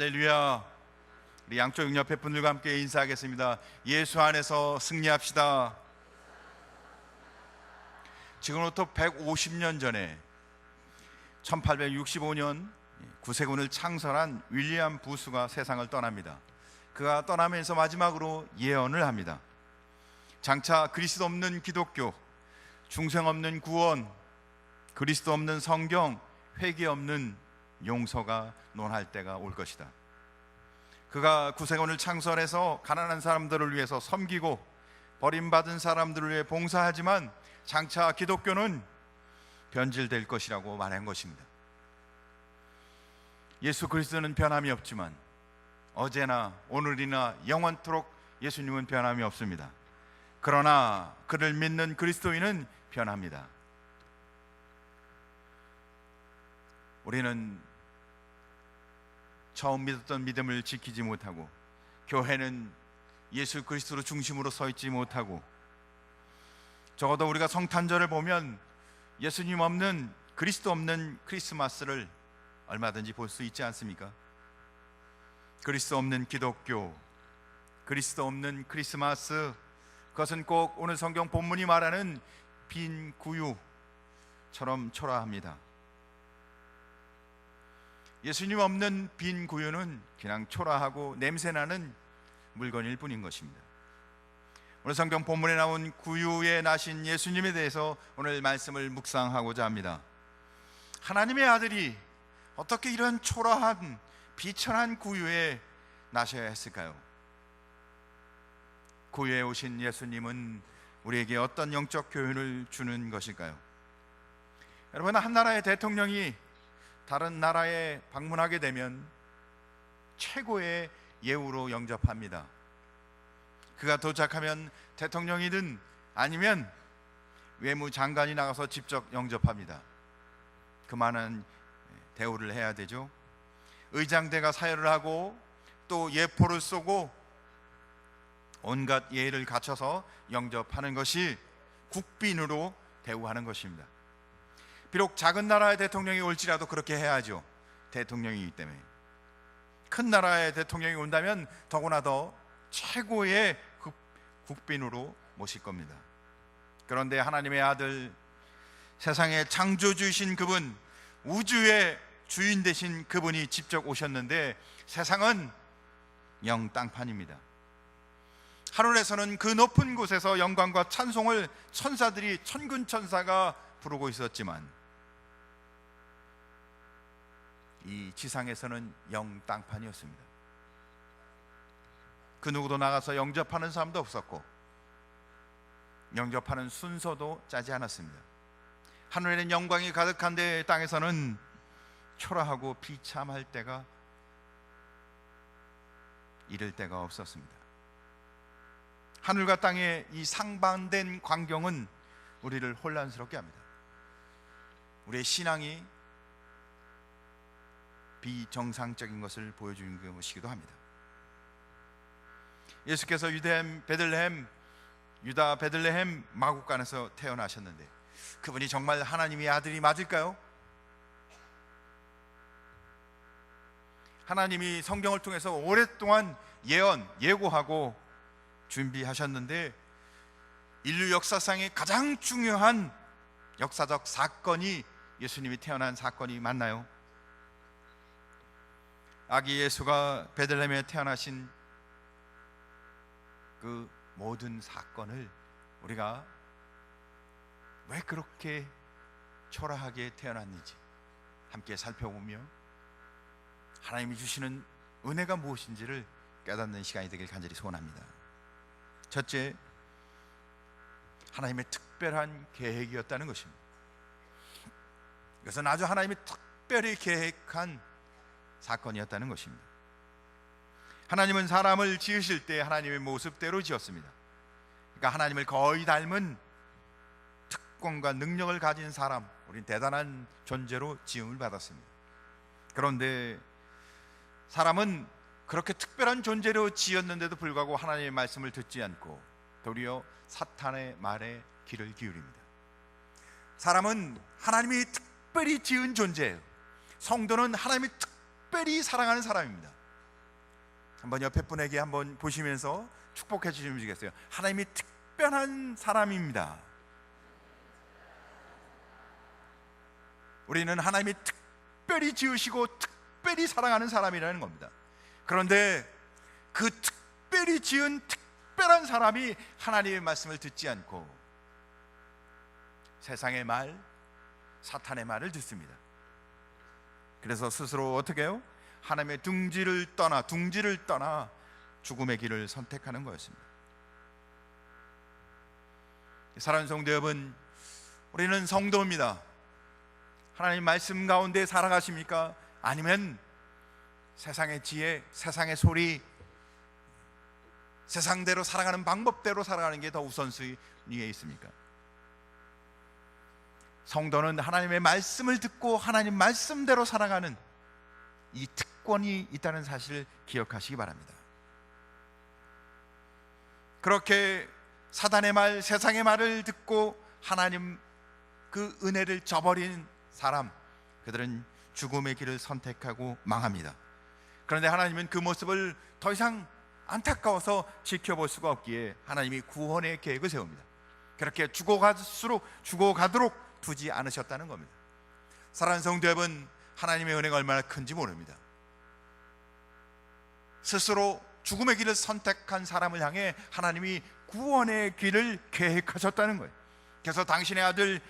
할렐루야. 우리 양쪽 옆에 분들과 함께 인사하겠습니다. 예수 안에서 승리합시다. 지금부터 150년 전에 1865년 구세군을 창설한 윌리엄 부스가 세상을 떠납니다. 그가 떠나면서 마지막으로 예언을 합니다. 장차 그리스도 없는 기독교, 중생 없는 구원, 그리스도 없는 성경, 회개 없는 용서가 논할 때가 올 것이다. 그가 구세군을 창설해서 가난한 사람들을 위해서 섬기고 버림받은 사람들을 위해 봉사하지만 장차 기독교는 변질될 것이라고 말한 것입니다. 예수 그리스도는 변함이 없지만 어제나 오늘이나 영원토록 예수님은 변함이 없습니다. 그러나 그를 믿는 그리스도인은 변합니다. 우리는 처음 믿었던 믿음을 지키지 못하고 교회는 예수 그리스도로 중심으로 서 있지 못하고 적어도 우리가 성탄절을 보면 예수님 없는 그리스도 없는 크리스마스를 얼마든지 볼 수 있지 않습니까? 그리스도 없는 기독교, 그리스도 없는 크리스마스, 그것은 꼭 오늘 성경 본문이 말하는 빈 구유처럼 초라합니다. 예수님 없는 빈 구유는 그냥 초라하고 냄새나는 물건일 뿐인 것입니다. 오늘 성경 본문에 나온 구유에 나신 예수님에 대해서 오늘 말씀을 묵상하고자 합니다. 하나님의 아들이 어떻게 이런 초라한 비천한 구유에 나셔야 했을까요? 구유에 오신 예수님은 우리에게 어떤 영적 교훈을 주는 것일까요? 여러분 한 나라의 대통령이 다른 나라에 방문하게 되면 최고의 예우로 영접합니다. 그가 도착하면 대통령이든 아니면 외무장관이 나가서 직접 영접합니다. 그만한 대우를 해야 되죠. 의장대가 사열을 하고 또 예포를 쏘고 온갖 예의를 갖춰서 영접하는 것이 국빈으로 대우하는 것입니다. 비록 작은 나라의 대통령이 올지라도 그렇게 해야죠. 대통령이기 때문에. 큰 나라의 대통령이 온다면 더구나 더 최고의 국빈으로 모실 겁니다. 그런데 하나님의 아들 세상의 창조주이신 그분 우주의 주인 되신 그분이 직접 오셨는데 세상은 영 땅판입니다. 하늘에서는 그 높은 곳에서 영광과 찬송을 천사들이 천군 천사가 부르고 있었지만 이 지상에서는 영 땅판이었습니다. 그 누구도 나가서 영접하는 사람도 없었고 영접하는 순서도 짜지 않았습니다. 하늘에는 영광이 가득한데 땅에서는 초라하고 비참할 때가 이를 때가 없었습니다. 하늘과 땅의 이 상반된 광경은 우리를 혼란스럽게 합니다. 우리의 신앙이 비정상적인 것을 보여주는 것이기도 합니다. 예수께서 유대햄 베들레헴 유다 베들레헴 마국간에서 태어나셨는데 그분이 정말 하나님의 아들이 맞을까요? 하나님이 성경을 통해서 오랫동안 예언 예고하고 준비하셨는데 인류 역사상의 가장 중요한 역사적 사건이 예수님이 태어난 사건이 맞나요? 아기 예수가 베들레헴에 태어나신 그 모든 사건을 우리가 왜 그렇게 초라하게 태어났는지 함께 살펴보며 하나님이 주시는 은혜가 무엇인지를 깨닫는 시간이 되길 간절히 소원합니다. 첫째, 하나님의 특별한 계획이었다는 것입니다. 이것은 아주 하나님이 특별히 계획한 사건이었다는 것입니다. 하나님은 사람을 지으실 때 하나님의 모습대로 지었습니다. 그러니까 하나님을 거의 닮은 특권과 능력을 가진 사람, 우린 대단한 존재로 지음을 받았습니다. 그런데 사람은 그렇게 특별한 존재로 지었는데도 불구하고 하나님의 말씀을 듣지 않고 도리어 사탄의 말에 귀를 기울입니다. 사람은 하나님이 특별히 지은 존재예요. 성도는 하나님이 특 별히 사랑하는 사람입니다. 한번 옆에 분에게 한번 보시면서 축복해 주시면 되겠어요. 하나님이 특별한 사람입니다. 우리는 하나님이 특별히 지으시고 특별히 사랑하는 사람이라는 겁니다. 그런데 그 특별히 지은 특별한 사람이 하나님의 말씀을 듣지 않고 세상의 말, 사탄의 말을 듣습니다. 그래서 스스로 어떻게 해요? 하나님의 둥지를 떠나 둥지를 떠나 죽음의 길을 선택하는 거였습니다. 사랑하는 성도 여러분, 우리는 성도입니다. 하나님 말씀 가운데 살아가십니까? 아니면 세상의 지혜, 세상의 소리, 세상대로 살아가는 방법대로 살아가는 게 더 우선순위에 있습니까? 성도는 하나님의 말씀을 듣고 하나님 말씀대로 살아가는 이 특권이 있다는 사실을 기억하시기 바랍니다. 그렇게 사단의 말, 세상의 말을 듣고 하나님 그 은혜를 저버린 사람, 그들은 죽음의 길을 선택하고 망합니다. 그런데 하나님은 그 모습을 더 이상 안타까워서 지켜볼 수가 없기에 하나님이 구원의 계획을 세웁니다. 그렇게 죽어갈수록 죽어가도록 두지 않으셨다는 겁니다. 사랑하는 성도 여러분, 하나님의 은혜가 얼마나 큰지 모릅니다. 스스로 죽음의 길을 선택한 사람을 향해 하나님이 구원의 길을 계획하셨다는 거예요. 그래서 당신의 아들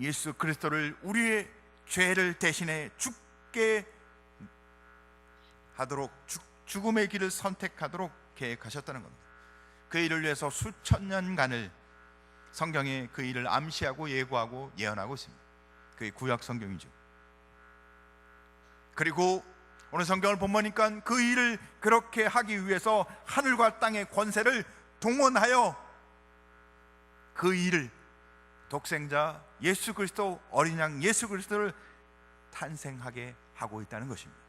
예수 그리스도를 우리의 죄를 대신해 죽게 하도록 죽, 죽음의 길을 선택하도록 계획하셨다는 겁니다. 그 일을 위해서 수천 년간을 성경에 그 일을 암시하고 예고하고 예언하고 있습니다. 그게 구약 성경이죠. 그리고 오늘 성경을 본보니까 그 일을 그렇게 하기 위해서 하늘과 땅의 권세를 동원하여 그 일을 독생자 예수 그리스도 어린 양 예수 그리스도를 탄생하게 하고 있다는 것입니다.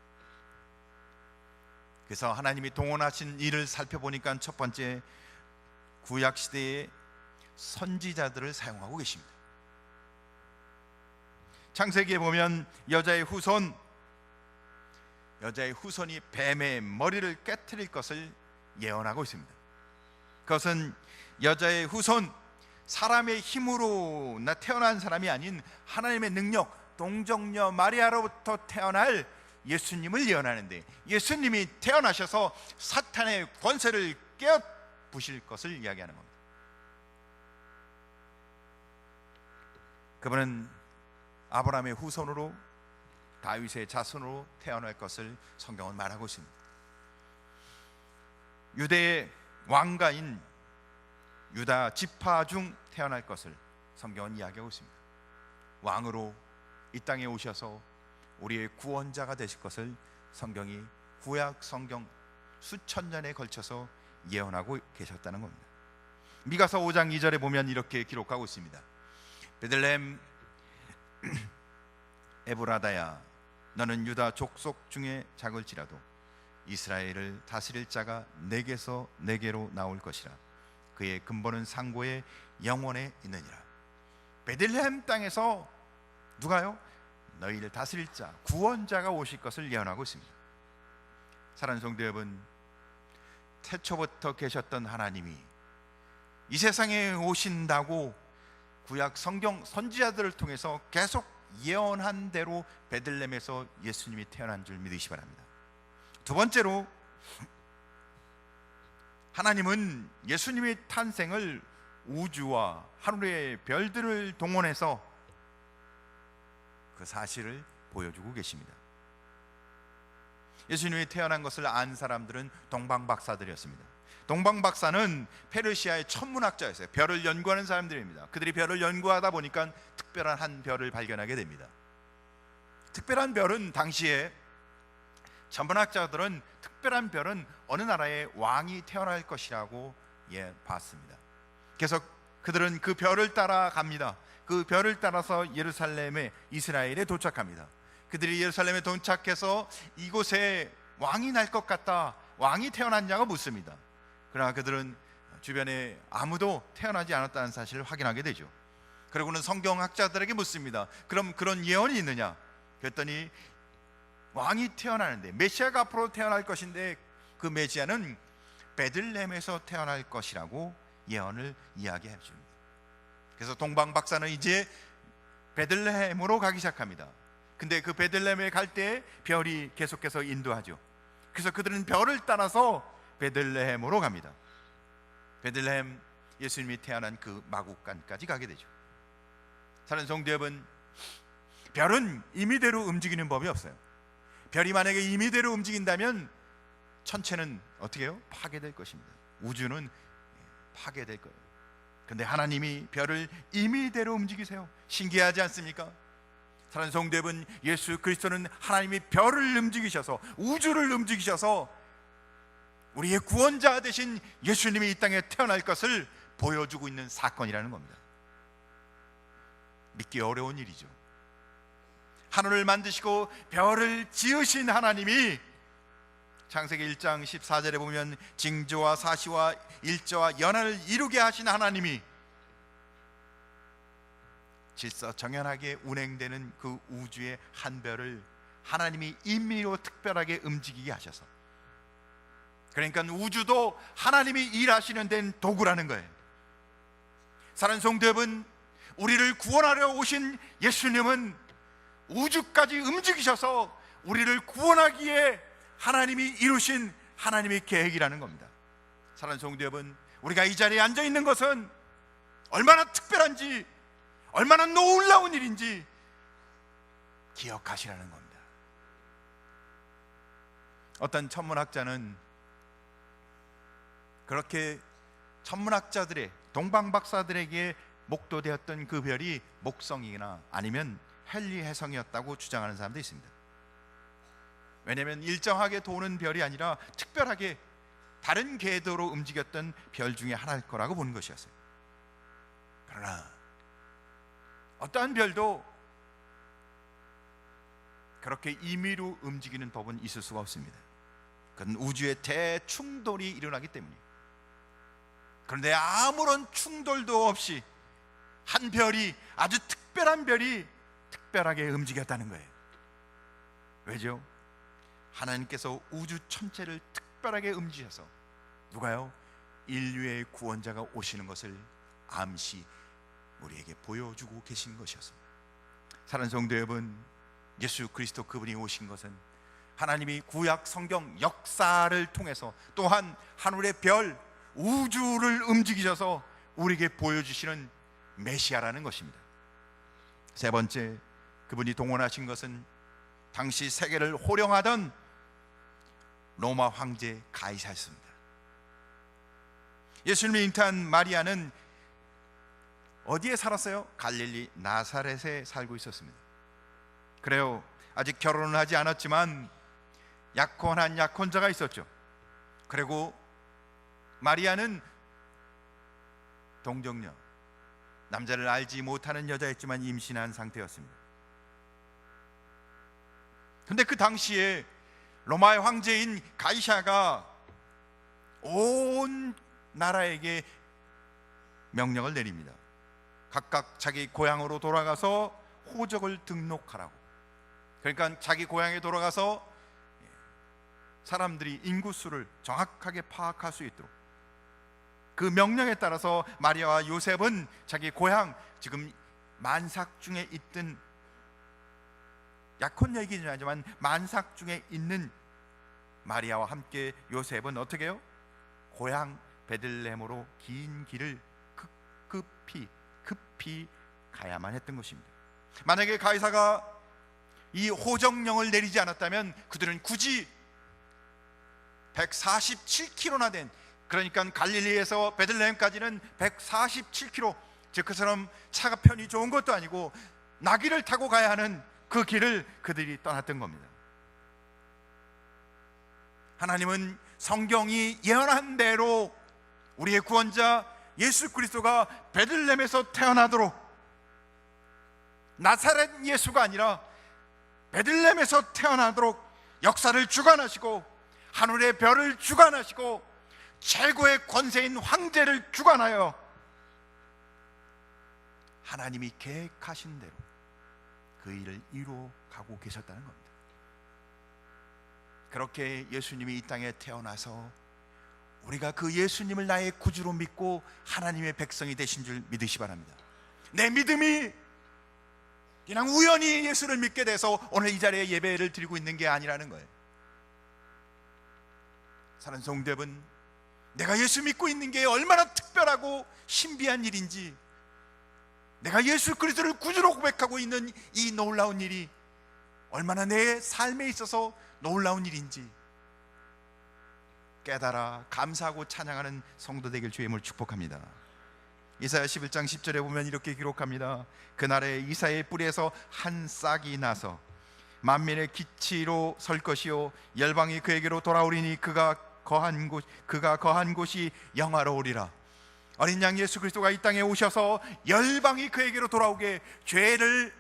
그래서 하나님이 동원하신 일을 살펴보니까 첫 번째 구약 시대의 선지자들을 사용하고 계십니다. 창세기에 보면 여자의 후손 여자의 후손이 뱀의 머리를 깨뜨릴 것을 예언하고 있습니다. 그것은 여자의 후손 사람의 힘으로 나 태어난 사람이 아닌 하나님의 능력 동정녀 마리아로부터 태어날 예수님을 예언하는데 예수님이 태어나셔서 사탄의 권세를 깨어 부실 것을 이야기하는 겁니다. 그분은 아브라함의 후손으로 다윗의 자손으로 태어날 것을 성경은 말하고 있습니다. 유대의 왕가인 유다 지파 중 태어날 것을 성경은 이야기하고 있습니다. 왕으로 이 땅에 오셔서 우리의 구원자가 되실 것을 성경이 구약 성경 수천 년에 걸쳐서 예언하고 계셨다는 겁니다. 미가서 5장 2절에 보면 이렇게 기록하고 있습니다. 베들레헴 에브라다야 너는 유다 족속 중에 작을지라도 이스라엘을 다스릴 자가 내게서 내게로 나올 것이라. 그의 근본은 상고의 영원에 있느니라. 베들레헴 땅에서 누가요? 너희를 다스릴 자 구원자가 오실 것을 예언하고 있습니다. 사랑하는 성도 여러분 태초부터 계셨던 하나님이 이 세상에 오신다고 구약 성경 선지자들을 통해서 계속 예언한 대로 베들렘에서 예수님이 태어난 줄 믿으시 기 바랍니다. 두 번째로 하나님은 예수님의 탄생을 우주와 하늘의 별들을 동원해서 그 사실을 보여주고 계십니다. 예수님이 태어난 것을 안 사람들은 동방 박사들이었습니다. 동방 박사는 페르시아의 천문학자였어요. 별을 연구하는 사람들입니다. 그들이 별을 연구하다 보니까 특별한 한 별을 발견하게 됩니다. 특별한 별은 당시에 천문학자들은 특별한 별은 어느 나라의 왕이 태어날 것이라고 예 봤습니다. 그래서 그들은 그 별을 따라 갑니다. 그 별을 따라서 예루살렘에 이스라엘에 도착합니다. 그들이 예루살렘에 도착해서 이곳에 왕이 날 것 같다. 왕이 태어났냐고 묻습니다. 그러나 그들은 주변에 아무도 태어나지 않았다는 사실을 확인하게 되죠. 그리고는 성경학자들에게 묻습니다. 그럼 그런 예언이 있느냐? 그랬더니 왕이 태어나는데 메시아가 앞으로 태어날 것인데 그 메시아는 베들레헴에서 태어날 것이라고 예언을 이야기해 줍니다. 그래서 동방 박사는 이제 베들레헴으로 가기 시작합니다. 근데 그 베들레헴에 갈 때 별이 계속해서 인도하죠. 그래서 그들은 별을 따라서 베들레헴으로 갑니다. 베들레헴 예수님이 태어난 그 마국간까지 가게 되죠. 사는 성도 여러분, 별은 임의대로 움직이는 법이 없어요. 별이 만약에 임의대로 움직인다면 천체는 어떻게 해요? 파괴될 것입니다. 우주는 파괴될 거예요. 근데 하나님이 별을 임의대로 움직이세요. 신기하지 않습니까? 사랑하는 성도 여러분, 예수 그리스도는 하나님이 별을 움직이셔서 우주를 움직이셔서 우리의 구원자 되신 예수님이 이 땅에 태어날 것을 보여주고 있는 사건이라는 겁니다. 믿기 어려운 일이죠. 하늘을 만드시고 별을 지으신 하나님이 창세기 1장 14절에 보면 징조와 사시와 일조와 연한을 이루게 하신 하나님이 질서 정연하게 운행되는 그 우주의 한 별을 하나님이 임의로 특별하게 움직이게 하셔서 그러니까 우주도 하나님이 일하시는 데는 도구라는 거예요. 사랑 성도 여러분, 우리를 구원하려 오신 예수님은 우주까지 움직이셔서 우리를 구원하기에 하나님이 이루신 하나님의 계획이라는 겁니다. 사랑하는 성도 여러분, 우리가 이 자리에 앉아 있는 것은 얼마나 특별한지, 얼마나 놀라운 일인지 기억하시라는 겁니다. 어떤 천문학자는 그렇게 천문학자들의 동방박사들에게 목도되었던 그 별이 목성이나 아니면 헨리 해성이었다고 주장하는 사람도 있습니다. 왜냐하면 일정하게 도는 별이 아니라 특별하게 다른 궤도로 움직였던 별 중에 하나일 거라고 보는 것이었어요. 그러나 어떠한 별도 그렇게 임의로 움직이는 법은 있을 수가 없습니다. 그건 우주의 대충돌이 일어나기 때문이에요. 그런데 아무런 충돌도 없이 한 별이 아주 특별한 별이 특별하게 움직였다는 거예요. 왜죠? 하나님께서 우주 전체를 특별하게 움직여서 누가요? 인류의 구원자가 오시는 것을 암시 우리에게 보여주고 계신 것이었습니다. 사랑하는 성도 여러분, 예수 그리스도 그분이 오신 것은 하나님이 구약 성경 역사를 통해서 또한 하늘의 별 우주를 움직이셔서 우리에게 보여주시는 메시아라는 것입니다. 세 번째, 그분이 동원하신 것은 당시 세계를 호령하던 로마 황제 가이사였습니다. 예수님을 잉태한 마리아는 어디에 살았어요? 갈릴리 나사렛에 살고 있었습니다. 그래요. 아직 결혼을 하지 않았지만 약혼한 약혼자가 있었죠. 그리고 마리아는 동정녀, 남자를 알지 못하는 여자였지만 임신한 상태였습니다. 근데 그 당시에 로마의 황제인 가이샤가 온 나라에게 명령을 내립니다. 각각 자기 고향으로 돌아가서 호적을 등록하라고. 그러니까 자기 고향에 돌아가서 사람들이 인구수를 정확하게 파악할 수 있도록 그 명령에 따라서 마리아와 요셉은 자기 고향 지금 만삭 중에 있던 약혼 얘기는 하지만 만삭 중에 있는 마리아와 함께 요셉은 어떻게 해요? 고향 베들레헴으로 긴 길을 급히 급히 가야만 했던 것입니다. 만약에 가이사가 이 호정령을 내리지 않았다면 그들은 굳이 147km나 된 그러니까 갈릴리에서 베들레헴까지는 147km 즉 그처럼 차가 편이 좋은 것도 아니고 나귀를 타고 가야 하는 그 길을 그들이 떠났던 겁니다. 하나님은 성경이 예언한 대로 우리의 구원자 예수 그리스도가 베들레헴에서 태어나도록 나사렛 예수가 아니라 베들레헴에서 태어나도록 역사를 주관하시고 하늘의 별을 주관하시고 최고의 권세인 황제를 주관하여 하나님이 계획하신 대로 그 일을 이루어 가고 계셨다는 겁니다. 그렇게 예수님이 이 땅에 태어나서 우리가 그 예수님을 나의 구주로 믿고 하나님의 백성이 되신 줄 믿으시 바랍니다. 내 믿음이 그냥 우연히 예수를 믿게 돼서 오늘 이 자리에 예배를 드리고 있는 게 아니라는 거예요. 사는 성대분, 내가 예수 믿고 있는 게 얼마나 특별하고 신비한 일인지, 내가 예수 그리스도를 구주로 고백하고 있는 이 놀라운 일이 얼마나 내 삶에 있어서 놀라운 일인지 깨달아 감사하고 찬양하는 성도 되길 주의 힘을 축복합니다. 이사야 11장 10절에 보면 이렇게 기록합니다. 그날에 이사의 뿌리에서 한 싹이 나서 만민의 기치로 설 것이요 열방이 그에게로 돌아오리니 그가 거한 곳 그가 거한 곳이 영화로우리라. 어린 양 예수 그리스도가 이 땅에 오셔서 열방이 그에게로 돌아오게 죄를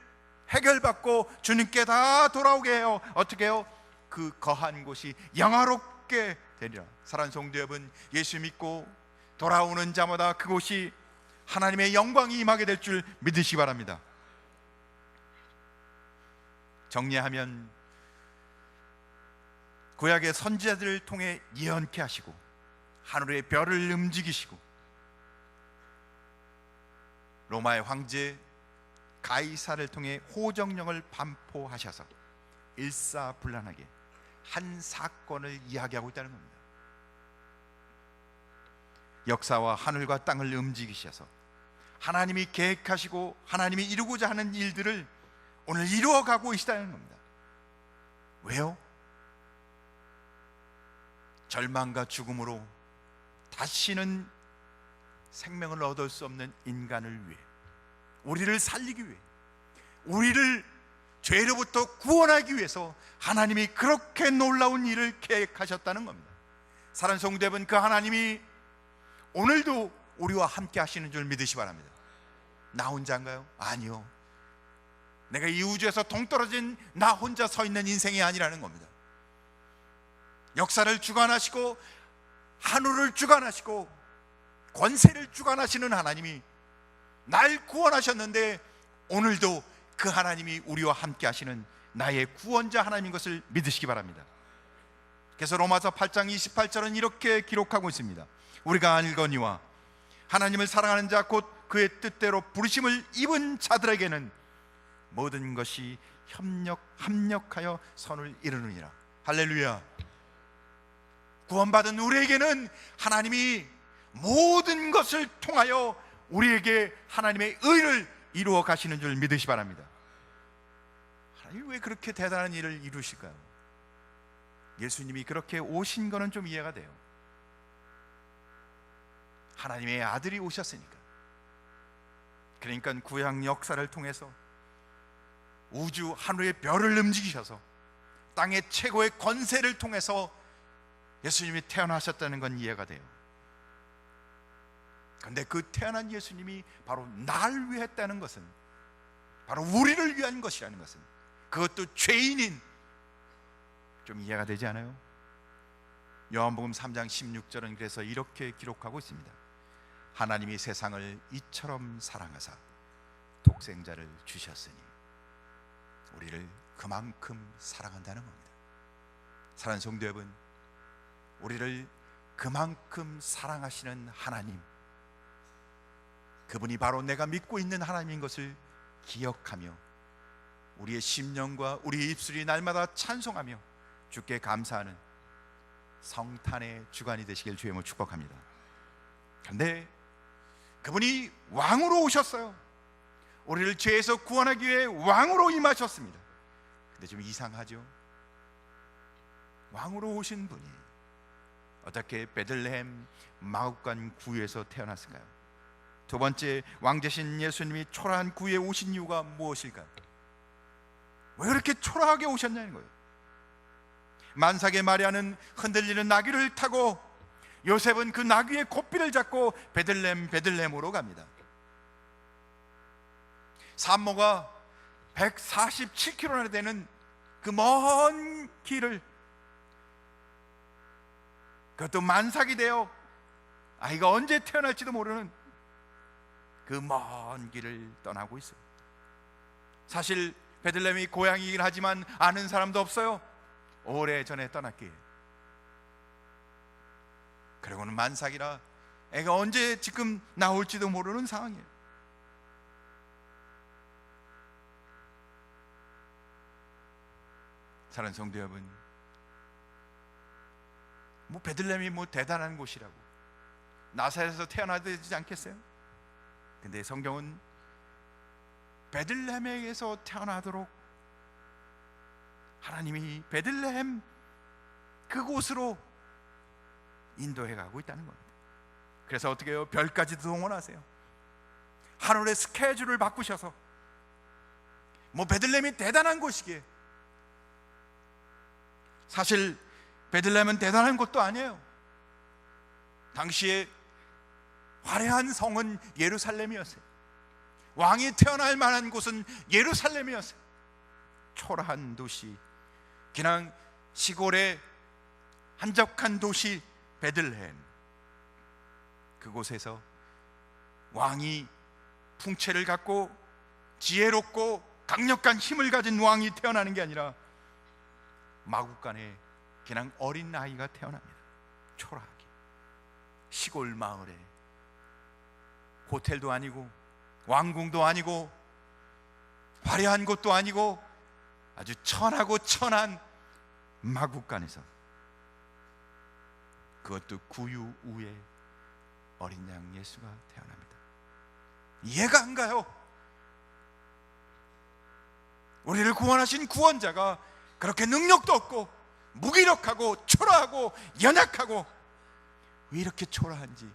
해결받고 주님께 다 돌아오게 해요. 어떻게 해요? 그 거한 곳이 영화롭게 되리라. 사랑 성도 여러분, 예수 믿고 돌아오는 자마다 그곳이 하나님의 영광이 임하게 될 줄 믿으시기 바랍니다. 정리하면 구약의 선지자들을 통해 예언케 하시고 하늘의 별을 움직이시고 로마의 황제 가이사를 통해 호정령을 반포하셔서 일사불란하게 한 사건을 이야기하고 있다는 겁니다. 역사와 하늘과 땅을 움직이셔서 하나님이 계획하시고 하나님이 이루고자 하는 일들을 오늘 이루어가고 계시다는 겁니다. 왜요? 절망과 죽음으로 다시는 생명을 얻을 수 없는 인간을 위해 우리를 살리기 위해 우리를 죄로부터 구원하기 위해서 하나님이 그렇게 놀라운 일을 계획하셨다는 겁니다. 사랑 성대분 그 하나님이 오늘도 우리와 함께 하시는 줄 믿으시 바랍니다. 나 혼자인가요? 아니요. 내가 이 우주에서 동떨어진 나 혼자 서 있는 인생이 아니라는 겁니다. 역사를 주관하시고 하늘을 주관하시고 권세를 주관하시는 하나님이 날 구원하셨는데 오늘도 그 하나님이 우리와 함께 하시는 나의 구원자 하나님인 것을 믿으시기 바랍니다. 그래서 로마서 8장 28절은 이렇게 기록하고 있습니다. 우리가 알거니와 하나님을 사랑하는 자 곧 그의 뜻대로 부르심을 입은 자들에게는 모든 것이 협력 합력하여 선을 이루느니라. 할렐루야. 구원받은 우리에게는 하나님이 모든 것을 통하여 우리에게 하나님의 의를 이루어 가시는 줄 믿으시 바랍니다. 하나님 왜 그렇게 대단한 일을 이루실까요? 예수님이 그렇게 오신 거는 좀 이해가 돼요. 하나님의 아들이 오셨으니까. 그러니까 구약 역사를 통해서 우주 하늘의 별을 움직이셔서 땅의 최고의 권세를 통해서 예수님이 태어나셨다는 건 이해가 돼요. 그런데 그 태어난 예수님이 바로 날 위했다는 것은 바로 우리를 위한 것이라는 것은 그것도 죄인인 좀 이해가 되지 않아요? 요한복음 3장 16절은 그래서 이렇게 기록하고 있습니다. 하나님이 세상을 이처럼 사랑하사 독생자를 주셨으니 우리를 그만큼 사랑한다는 겁니다. 사랑하는 성도 여러분, 우리를 그만큼 사랑하시는 하나님 그분이 바로 내가 믿고 있는 하나님인 것을 기억하며 우리의 심령과 우리의 입술이 날마다 찬송하며 주께 감사하는 성탄의 주간이 되시길 주의 모 축복합니다. 그런데 그분이 왕으로 오셨어요. 우리를 죄에서 구원하기 위해 왕으로 임하셨습니다. 근데 좀 이상하죠? 왕으로 오신 분이 어떻게 베들레헴 마국간 구에서 태어났을까요? 두 번째 왕제신 예수님이 초라한 구에 오신 이유가 무엇일까요? 왜 그렇게 초라하게 오셨냐는 거예요. 만삭의 마리아는 흔들리는 나귀를 타고 요셉은 그 나귀의 고삐를 잡고 베들렘 베들렘으로 갑니다. 산모가 147km나 되는 그 먼 길을 그것도 만삭이 되어 아이가 언제 태어날지도 모르는 그 먼 길을 떠나고 있어요. 사실 베들렘이 고향이긴 하지만 아는 사람도 없어요. 오래 전에 떠났기에 그리고는 만삭이라 애가 언제 지금 나올지도 모르는 상황이에요. 사랑하는 성도 여러분, 뭐 베들렘이 뭐 대단한 곳이라고 나사렛에서 태어나야 되지 않겠어요? 근데 성경은 베들레헴에서 태어나도록 하나님이 베들레헴 그곳으로 인도해 가고 있다는 겁니다. 그래서 어떻게 해요? 별까지도 동원하세요. 하늘의 스케줄을 바꾸셔서 뭐 베들레헴이 대단한 곳이기에 사실 베들레헴은 대단한 곳도 아니에요. 당시에 화려한 성은 예루살렘이었어요. 왕이 태어날 만한 곳은 예루살렘이었어요. 초라한 도시, 그냥 시골의 한적한 도시 베들레헴. 그곳에서 왕이 풍채를 갖고 지혜롭고 강력한 힘을 가진 왕이 태어나는 게 아니라 마국간에 그냥 어린 아이가 태어납니다. 초라하게 시골 마을에 호텔도 아니고 왕궁도 아니고 화려한 곳도 아니고 아주 천하고 천한 마국간에서 그것도 구유 우에 어린 양 예수가 태어납니다. 이해가 안 가요. 우리를 구원하신 구원자가 그렇게 능력도 없고 무기력하고 초라하고 연약하고 왜 이렇게 초라한지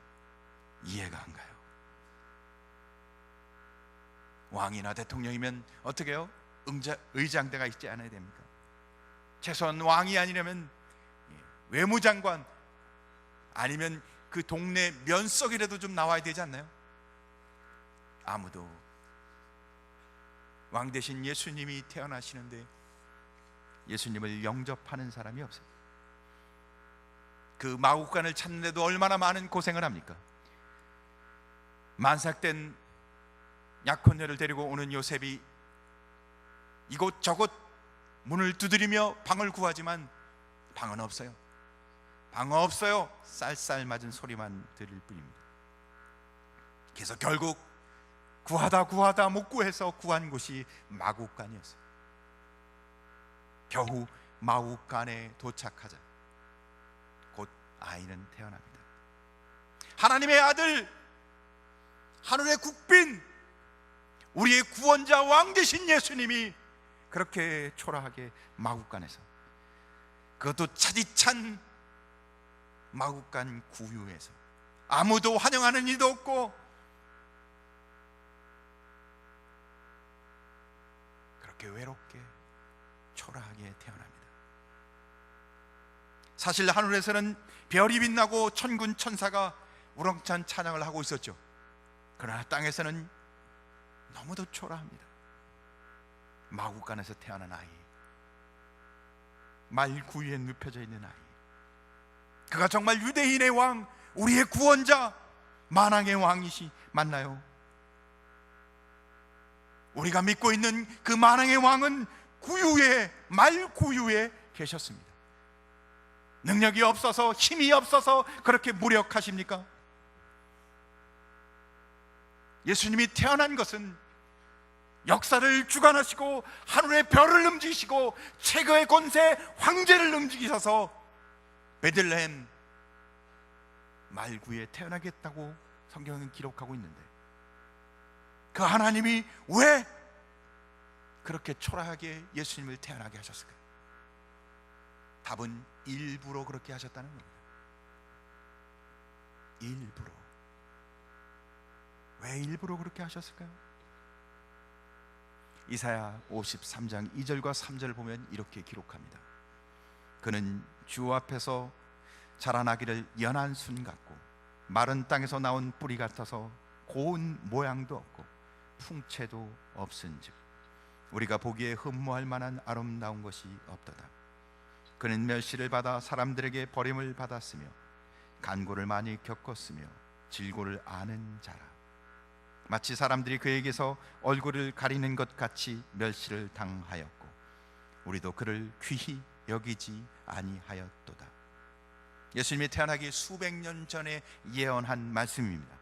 이해가 안 가요. 왕이나 대통령이면 어떻게 해요? 응자, 의장대가 있지 않아야 됩니까? 최소한 왕이 아니려면 외무장관 아니면 그 동네 면석이라도 좀 나와야 되지 않나요? 아무도 왕 대신 예수님이 태어나시는데 예수님을 영접하는 사람이 없어요. 그 마국간을 찾는데도 얼마나 많은 고생을 합니까? 만삭된 약혼녀를 데리고 오는 요셉이 이곳 저곳 문을 두드리며 방을 구하지만 방은 없어요. 방 없어요. 쌀쌀 맞은 소리만 들을 뿐입니다. 그래서 결국 구하다 구하다 못 구해서 구한 곳이 마국간이었어요. 겨우 마국간에 도착하자 곧 아이는 태어납니다. 하나님의 아들 하늘의 국빈 우리의 구원자 왕 되신 예수님이 그렇게 초라하게 마국간에서 그것도 차디찬 마국간 구유에서 아무도 환영하는 이도 없고 그렇게 외롭게 초라하게 태어납니다. 사실 하늘에서는 별이 빛나고 천군 천사가 우렁찬 찬양을 하고 있었죠. 그러나 땅에서는 너무도 초라합니다. 마국간에서 태어난 아이, 말구유에 눕혀져 있는 아이. 그가 정말 유대인의 왕, 우리의 구원자, 만왕의 왕이시 맞나요? 우리가 믿고 있는 그 만왕의 왕은 구유에 말 구유에 계셨습니다. 능력이 없어서 힘이 없어서 그렇게 무력하십니까? 예수님이 태어난 것은 역사를 주관하시고 하늘의 별을 움직이시고 최고의 권세 황제를 움직이셔서 베들레헴 말구에 태어나겠다고 성경은 기록하고 있는데 그 하나님이 왜 그렇게 초라하게 예수님을 태어나게 하셨을까요? 답은 일부러 그렇게 하셨다는 겁니다. 일부러. 왜 일부러 그렇게 하셨을까요? 이사야 53장 2절과 3절을 보면 이렇게 기록합니다. 그는 주 앞에서 자라나기를 연한 순 같고 마른 땅에서 나온 뿌리 같아서 고운 모양도 없고 풍채도 없은즉 우리가 보기에 흠모할 만한 아름다운 것이 없도다. 그는 멸시를 받아 사람들에게 버림을 받았으며 간고를 많이 겪었으며 질고를 아는 자라. 마치 사람들이 그에게서 얼굴을 가리는 것 같이 멸시를 당하였고 우리도 그를 귀히 여기지 아니하였도다. 예수님이 태어나기 수백 년 전에 예언한 말씀입니다.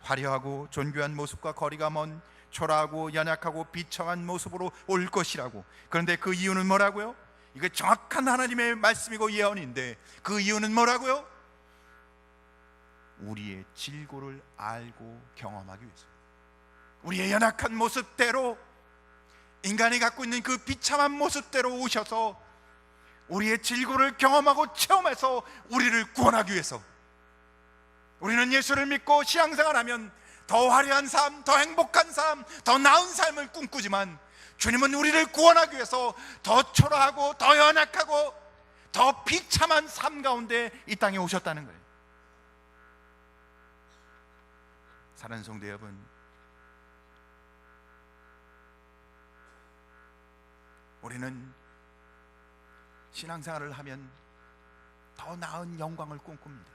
화려하고 존귀한 모습과 거리가 먼 초라하고 연약하고 비청한 모습으로 올 것이라고. 그런데 그 이유는 뭐라고요? 이거 정확한 하나님의 말씀이고 예언인데 그 이유는 뭐라고요? 우리의 질고를 알고 경험하기 위해서. 우리의 연약한 모습대로 인간이 갖고 있는 그 비참한 모습대로 오셔서 우리의 질고를 경험하고 체험해서 우리를 구원하기 위해서 우리는 예수를 믿고 신앙생활하면 더 화려한 삶, 더 행복한 삶, 더 나은 삶을 꿈꾸지만 주님은 우리를 구원하기 위해서 더 초라하고 더 연약하고 더 비참한 삶 가운데 이 땅에 오셨다는 거예요. 사랑하는 성도 여러분, 우리는 신앙생활을 하면 더 나은 영광을 꿈꿉니다.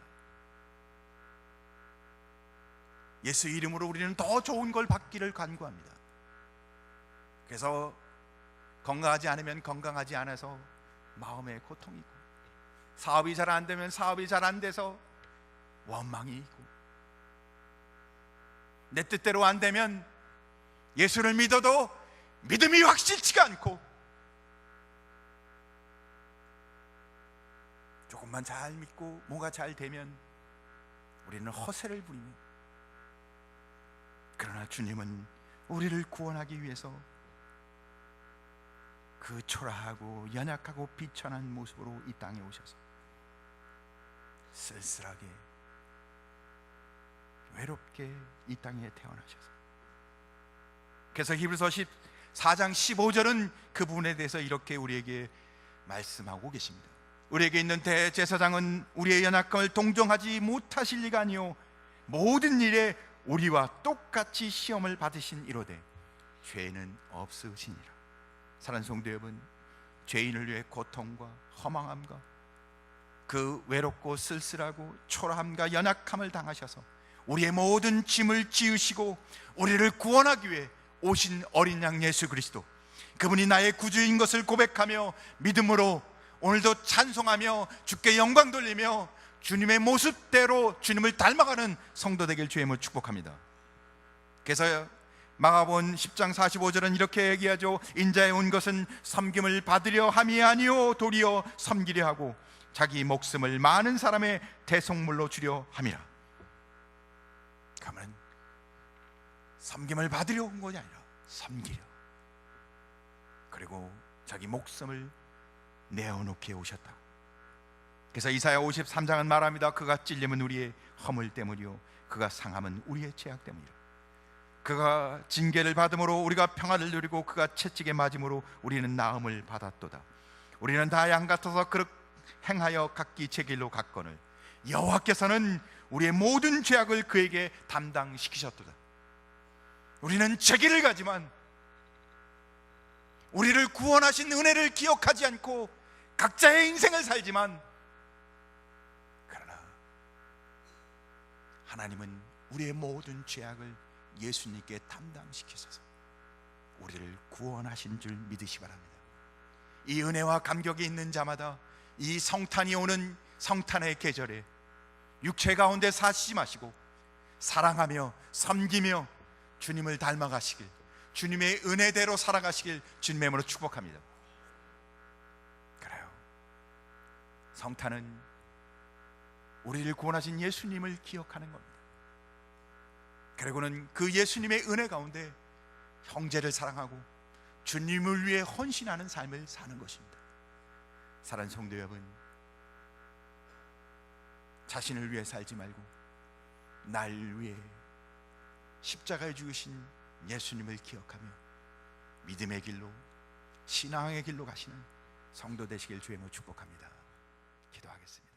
예수 이름으로 우리는 더 좋은 걸 받기를 간구합니다. 그래서 건강하지 않으면 건강하지 않아서 마음에 고통이 있고 사업이 잘 안 되면 사업이 잘 안 돼서 원망이 있고 내 뜻대로 안 되면 예수를 믿어도 믿음이 확실치가 않고 조금만 잘 믿고 뭐가 잘 되면 우리는 허세를 부리며 그러나 주님은 우리를 구원하기 위해서 그 초라하고 연약하고 비천한 모습으로 이 땅에 오셔서 쓸쓸하게 외롭게 이 땅에 태어나셔서 그래서 히브리서 14장 15절은 그 부분에 대해서 이렇게 우리에게 말씀하고 계십니다. 우리에게 있는 대제사장은 우리의 연약함을 동정하지 못하실 리가 아니요 모든 일에 우리와 똑같이 시험을 받으신 이로되 죄는 없으시니라. 사랑하는 성도 여러분, 죄인을 위해 고통과 허망함과 그 외롭고 쓸쓸하고 초라함과 연약함을 당하셔서 우리의 모든 짐을 지으시고 우리를 구원하기 위해 오신 어린 양 예수 그리스도 그분이 나의 구주인 것을 고백하며 믿음으로 오늘도 찬송하며 주께 영광 돌리며 주님의 모습대로 주님을 닮아가는 성도 되길 주의 을 축복합니다. 그래서 마가본 10장 45절은 이렇게 얘기하죠. 인자에 온 것은 섬김을 받으려 함이 아니요 도리어 섬기려 하고 자기 목숨을 많은 사람의 대속물로 주려 함이라. 그러면 섬김을 받으려 온 것이 아니라 섬기려. 그리고 자기 목숨을 내어놓게 오셨다. 그래서 이사야 53장은 말합니다. 그가 찔림은 우리의 허물 때문이요 그가 상함은 우리의 죄악 때문이라. 그가 징계를 받음으로 우리가 평화를 누리고 그가 채찍에 맞음으로 우리는 나음을 받았도다. 우리는 다 양 같아서 그렇 행하여 각기 제 길로 갔거늘 여호와께서는 우리의 모든 죄악을 그에게 담당시키셨도다. 우리는 제 길을 가지만 우리를 구원하신 은혜를 기억하지 않고 각자의 인생을 살지만 하나님은 우리의 모든 죄악을 예수님께 담당시키셔서 우리를 구원하신 줄 믿으시 바랍니다. 이 은혜와 감격이 있는 자마다 이 성탄이 오는 성탄의 계절에 육체 가운데 사시지 마시고 사랑하며 섬기며 주님을 닮아가시길 주님의 은혜대로 살아가시길 주님의 이름으로 축복합니다. 그래요. 성탄은 우리를 구원하신 예수님을 기억하는 겁니다. 그리고는 그 예수님의 은혜 가운데 형제를 사랑하고 주님을 위해 헌신하는 삶을 사는 것입니다. 사랑하는 성도 여러분, 자신을 위해 살지 말고 날 위해 십자가에 죽으신 예수님을 기억하며 믿음의 길로 신앙의 길로 가시는 성도 되시길 주의 모 축복합니다. 기도하겠습니다.